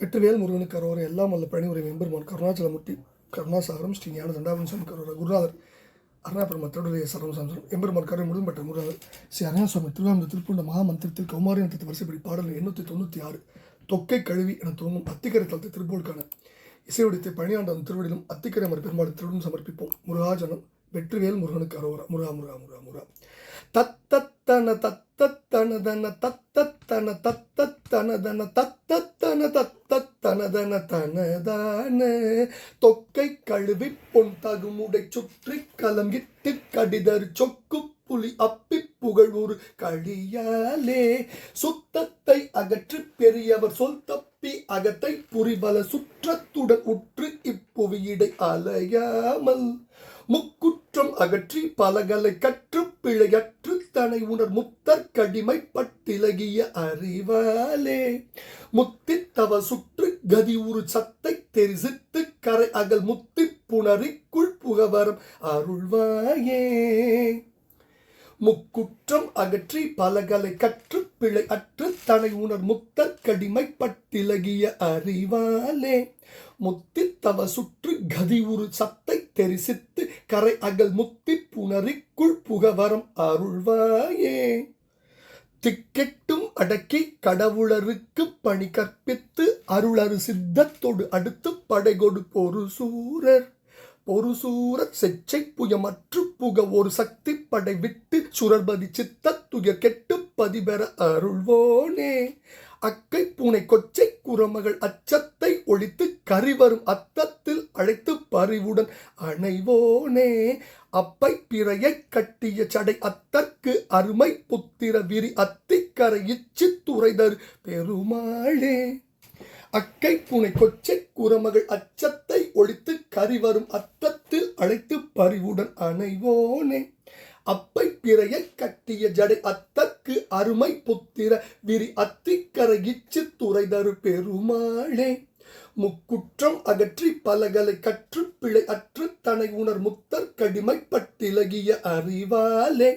வெற்றிவேல் முருகனுக்கு அரோர எல்லாம் வல்ல பழனிவுரை எம்பெருமான் கருணாச்சலமூர்த்தி கருணாசாகரம் ஸ்ரீ ஞான தண்டாபன் சுவாமி கரோர குருநாதர் அருணாபுரம் திருடைய சரம் சந்திரம் எம்பெருமான் கருணை பெற்ற முருகாதர் ஸ்ரீ அருணாசுவாமி திருவாரூர் திருப்பூண்ட மகாமந்திரத்தில் கௌமாரி நத்தத்தை வரிசைப்படி பாடல் எண்ணூற்றி தொண்ணூற்றி ஆறு தொக்கை கழுவி என துவங்கும் அத்திக்கரை தளத்தை திருப்போருக்கான இசையுடித்தை பணியாண்டவன் திருவடியிலும் அத்திக்கரை மறு பெருமாள் திருடன் சமர்ப்பிப்போம். முருகாஜனம் வெற்றிவேல் முருகனுக்கு அரோரா முருகா முருகா முருகா முருகா. தத்தத்தன தத்தனதன தத்தத்தன தத்தத்தனதன தத்தத்தன தத்தத்தனதன தனதான. தொக்கை கழுவி பொன் தகுமுடை சுற்றி கலங்கிட்டு கடிதர் சொக்கு புலி அப்பி புகழூர் கழியாலே. சுத்தத்தை அகற்றி பெரியவர் சொல் தப்பி அகத்தை புரிபல சுற்றத்துடன் உற்று இப்புவியிடை அலையாமல். முக்குற்றம் அகற்றி பலகலை கற்று பிழையற்று தனை உணர் முத்தர் கடிமை பட்டிலகிய அறிவாலே முத்தித்தவ சுற்று கதி உரு சத்தை தெரிசித்து கரை அகல் முத்தி புணரிக்குள் புகவரம் அருள்வாயே. முக்குற்றம் அகற்றி பலகலை கற்று பிழை அற்று தனை உணர் முத்தர் கடிமை அறிவாலே. முத்தி தவ சுற்று கதி உரு சத்தை தெரிசித்து கரை அகல் முத்தி புணரிக்குள் புகவரம் அருள்வாயே. திக்கெட்டும் அடக்கி கடவுளருக்கு பணி கற்பித்து அருளரு சித்தத்தோடு அடுத்து படைகொடு பொரு சூரர் பொரு சூரத் செச்சை புயமற்று புக ஒரு சக்தி படை விட்டு சுரர்பதி சித்த துயர் கெட்டு பதிபெற அருள்வோனே. அக்கை பூனை கொச்சை குரமகள் அச்சத்தை ஒழித்து கரிவரும் அத்தத்தில் அழைத்து பறிவுடன் அணைவோனே. அப்பை பிறையை கட்டிய சடை அத்தற்கு அருமை புத்திர விரி அத்திக்கரை இச்சி துறைதரு பெருமாளே. அக்கை பூனை கொச்சை குரமகள் அச்சத்தை ஒழித்து கறிவரும் அத்தத்தில் அழைத்து பறிவுடன் அணைவோனே. அப்பை பிறையை கட்டிய ஜடை அத்தற்கு அருமை புத்திர விரி அத்திக்கரை இச்சு துறைதரு பெருமாளே. முக்குற்றம் அகற்றி பலகலை கற்று பிழை அற்று தனை உணர் முத்தர் கடிமைப்பட்டிலகிய அறிவாலே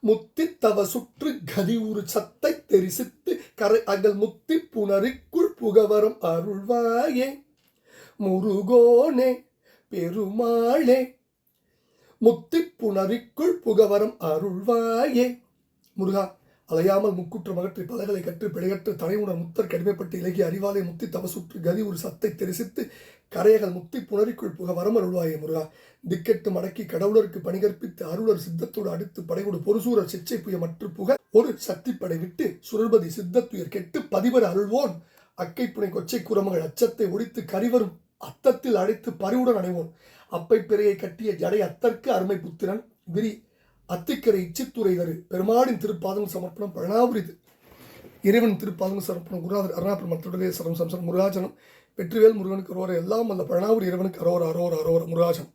முத்தி தவ சுற்று கதி ஒரு சத்தை தெரிசித்து கரை அகல் முத்தி புணரிக்குள் புகவரம் அருள்வாயே. முருகோனே பெருமாளே. முத்திப்புணரிக்குள் புகவரம் அருள்வாயே. முருகா அலையாமல் முக்குற்றம் அகற்றி பலகளை கற்று பிழையற்று தலையுணர் முத்தர் கடிமைப்பட்டு இலகிய அறிவாலை முத்தி தவசுற்று கதி ஒரு சத்தை தெரிசித்து கரையகல் முத்தி புணரிக்குள் புக வரம் அருள்வாயே முருகா. திக்கெட்டு மடக்கி கடவுளருக்கு பணி கற்பித்து அருளர் சித்தத்தோடு அடுத்து படைகொடு பொறுசூரர் சிச்சை புய மற்ற புக ஒரு சக்தி படை விட்டு சுரர்பதி சித்தத்துயர் கெட்டு பதிவர் அருள்வோன். அக்கை புனை கொச்சை குரமகள் அச்சத்தை ஒழித்து கரிவரும் அத்தத்தில் அழைத்து பறிவுடன் அணைவோம் அப்பை பிறையை கட்டிய ஜடை அத்தற்கு அருமை புத்திரன். விரி அத்திக்கரை இச்சித்துறை தரு பெருமாடின் திருப்பாதம் சமர்ப்பணம் பழனாபுரிது. இறைவன் திருப்பாதம் சமர்ப்பணம் குருநாதர் அருணாபுரம் தொடரே சரம் சம்சரம் முருகாஜனம் வெற்றிவேல் முருகனுக்கு அரோர எல்லாம் அல்ல பழனாபுரி இறைவனுக்கு அரோர அரோர அரோர முருகாஜனம்